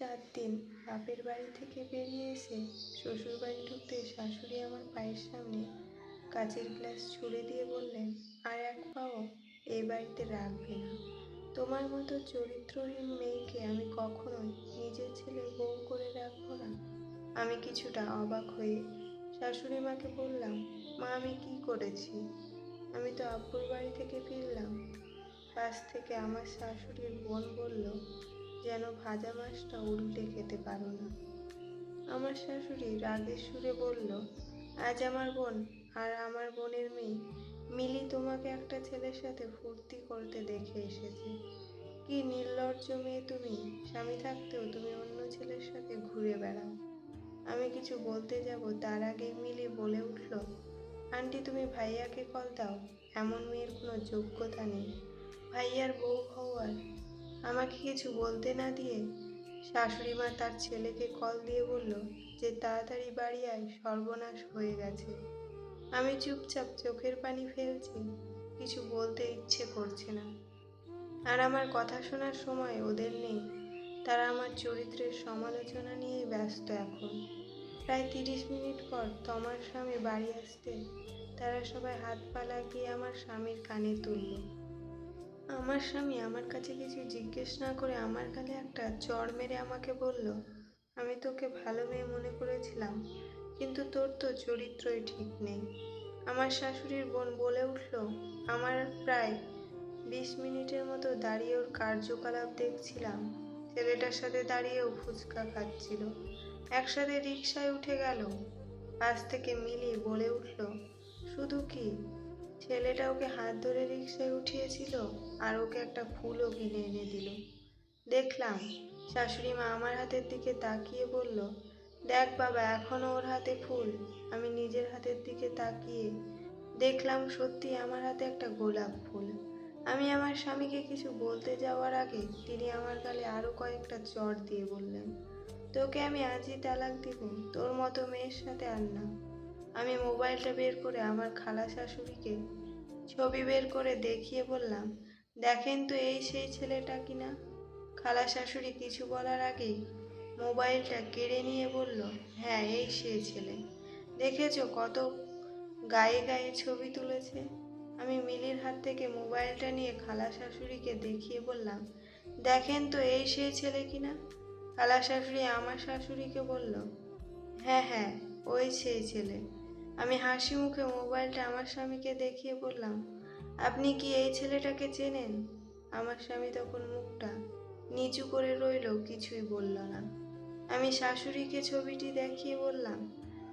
চার দিন বাপের বাড়ি থেকে বেরিয়ে এসে শ্বশুর বাড়ি ঢুকতে শাশুড়ি আমার পায়ের সামনে কাচের গ্লাস ছুঁড়ে দিয়ে বললেন, আর এক পাও এই বাড়িতে রাখবে না। তোমার মতো চরিত্রহীন মেয়েকে আমি কখনোই নিজের ছেলে বউ করে রাখব না। আমি কিছুটা অবাক হয়ে শাশুড়ি মাকে বললাম, মা, আমি কি করেছি? আমি তো আব্বুর বাড়ি থেকে ফিরলাম। পাশ থেকে আমার শাশুড়ির বোন বলল যেন ভাজা মাছটা উল্টে খেতে পারো না। আমার শাশুড়ি রাগের সুরে বলল, আজ আমার বোন আর আমার বোনের মেয়ে মিলি তোমাকে একটা ছেলের সাথে ফুর্তি করতে দেখে এসেছে। কি নির্লজ্জ মেয়ে তুমি। স্বামী থাকতেও তুমি অন্য ছেলের সাথে ঘুরে বেড়াও। আমি কিছু বলতে যাব, তার আগেই মিলি বলে উঠল, আন্টি, তুমি ভাইয়াকে কল দাও। এমন মেয়ের কোনো যোগ্যতা নেই। ভাইয়ার বউ হওয়ার আমাকে কিছু বলতে না দিয়ে শাশুড়ি মা তার ছেলেকে কল দিয়ে বলল যে তাড়াতাড়ি বাড়ি আয়, সর্বনাশ হয়ে গেছে। আমি চুপচাপ চোখের পানি ফেলছি, কিছু বলতে ইচ্ছে করছে না। আর আমার কথা শোনার সময় ওদের নেই। তারা আমার চরিত্রের সমালোচনা নিয়েই ব্যস্ত এখন। প্রায় তিরিশ মিনিট পর তোমার স্বামী বাড়ি আসতে তারা সবাই হাত পা লাগিয়ে আমার স্বামীর কানে তুলল। আমার স্বামী আমার কাছে কিছু জিজ্ঞেস না করে আমার গালে একটা চড় মেরে আমাকে বলল, আমি তোকে ভালো মেয়ে মনে করেছিলাম, কিন্তু তোর তো চরিত্রই ঠিক নেই। আমার শাশুড়ির বোন বলে উঠল, আমার প্রায় বিশ মিনিটের মতো দাঁড়িয়ে ওর কার্যকলাপ দেখছিলাম। ছেলেটার সাথে দাঁড়িয়েও ফুচকা খাচ্ছিল। একসাথে রিক্সায় উঠে গেল। পাশ থেকে মিলি বলে উঠল, শুধু কি ছেলেটা ওকে হাত ধরে রিক্সায় উঠিয়েছিল আর ওকে একটা ফুলও কিনে এনে দিল। দেখলাম শাশুড়ি মা আমার হাতের দিকে তাকিয়ে বলল, দেখ বাবা, এখনও ওর হাতে ফুল, আমি নিজের হাতের দিকে তাকিয়ে দেখলাম সত্যি আমার হাতে একটা গোলাপ ফুল। আমি আমার স্বামীকে কিছু বলতে যাওয়ার আগে তিনি আমার গালে আরও কয়েকটা চড় দিয়ে বললেন, তোকে আমি আজই তালাক দিব, তোর মতো মেয়ের সাথে আর না। আমি মোবাইলটা বের করে আমার খালা শাশুড়িকে ছবি বের করে দেখিয়ে বললাম, দেখেন তো এই সেই ছেলেটা কিনা? খালা শাশুড়ি কিছু বলার আগেই মোবাইলটা কেড়ে নিয়ে বলল হ্যাঁ এই সেই ছেলে। দেখেছ কত গায়ে গায়ে ছবি তুলেছে? আমি মিলির হাত থেকে মোবাইলটা নিয়ে খালা শাশুড়িকে দেখিয়ে বললাম, দেখেন তো এই সেই ছেলে কিনা? খালা শাশুড়ি আমার শাশুড়িকে বলল হ্যাঁ হ্যাঁ ওই সেই ছেলে। আমি হাসি মুখে মোবাইলটা আমার স্বামীকে দেখিয়ে বললাম, আপনি কি এই ছেলেটাকে চেনেন? আমার স্বামী তখন মুখটা নিচু করে রইল, কিছুই বলল না। আমি শাশুড়িকে ছবিটি দেখিয়ে বললাম,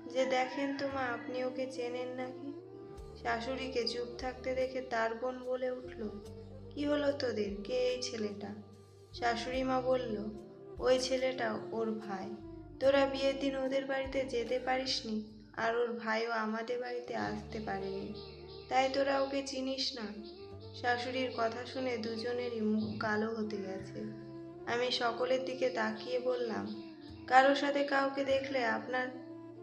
যে দেখেন তো মা, আপনি ওকে চেনেন নাকি? শাশুড়িকে চুপ থাকতে দেখে তার বোন বলে উঠল, কি হলো তোদের? কে এই ছেলেটা? শাশুড়ি মা বলল, ওই ছেলেটা ওর ভাই। তোরা বিয়ের দিন ওদের বাড়িতে যেতে পারিসনি? আর ওর ভাইও আমাদের বাড়িতে আসতে পারেনি। তাই তোরা ওকে চিনিস না। শাশুড়ির কথা শুনে দুজনেরই মুখ কালো হতে গেছে। আমি সকলের দিকে তাকিয়ে বললাম, কারোর সাথে কাউকে দেখলে আপনার,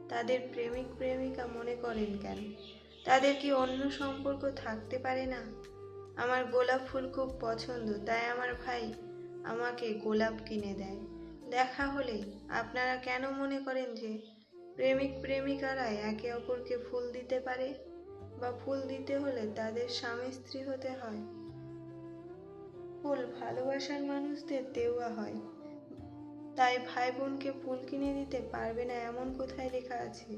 তাদের প্রেমিক, প্রেমিকা মনে করেন কেন? তাদের কি অন্য সম্পর্ক থাকতে পারে না? আমার গোলাপ ফুল খুব পছন্দ, তাই আমার ভাই আমাকে গোলাপ কিনে দেয়। দেখা হলে আপনারা কেন মনে করেন যে প্রেমিক প্রেমিকারা একে অপরকে ফুল দিতে পারে বা ফুল দিতে হলে তাদের স্বামী স্ত্রী হতে হয়। ফুল ভালোবাসার মানুষদের দেওয়া হয়। তাই ভাই বোনকে ফুল কিনে দিতে পারবে না এমন কোথায় লেখা আছে।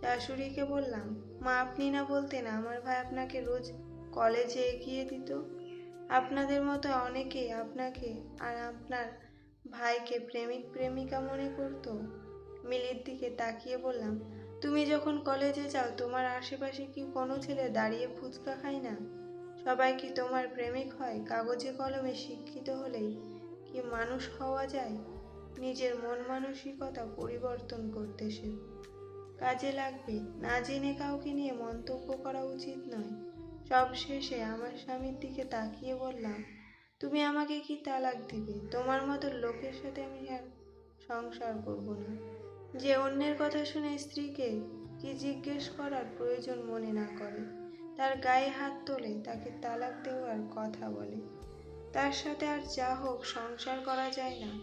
শাশুড়িকে বললাম, মা, আপনি না বলতেন আমার ভাই আপনাকে রোজ কলেজে এগিয়ে দিত? আপনাদের মতো অনেকেই আপনাকে আর আপনার ভাইকে প্রেমিক প্রেমিকা মনে করতো? মিলির দিকে তাকিয়ে বললাম, তুমি যখন কলেজে যাও, তোমার আশেপাশে কি কোনো ছেলে দাঁড়িয়ে ফুচকা খায় না? সবাই কি তোমার প্রেমিক হয়? কাগজে কলমে শিক্ষিত হলেই কি মানুষ হওয়া যায়? নিজের মন মানসিকতা পরিবর্তন করতে সে কাজে লাগবে। না জেনে কাউকে নিয়ে মন্তব্য করা উচিত নয়। সব শেষে আমার স্বামীর দিকে তাকিয়ে বললাম, তুমি আমাকে কি তালাক দিবে? তোমার মতো লোকের সাথে আমি আর সংসার করব না। যে অন্যের কথা শুনে স্ত্রীকে কি জিজ্ঞেস করার প্রয়োজন মনে না করে, তার গায়ে হাত তোলে, তাকে তালাক দেওয়ার কথা বলে। তার সাথে আর যা হোক, সংসার করা যায় না।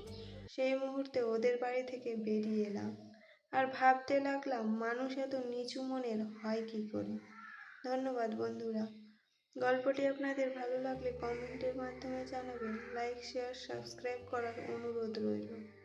সেই মুহূর্তে ওদের বাড়ি থেকে বেরিয়ে এলাম। আর ভাবতে লাগলাম, মানুষ এত নিচু মনের হয় কি করে? ধন্যবাদ বন্ধুরা। গল্পটি আপনাদের ভালো লাগলে কমেন্টের মাধ্যমে জানাবেন। লাইক, শেয়ার, সাবস্ক্রাইব করার অনুরোধ রইল।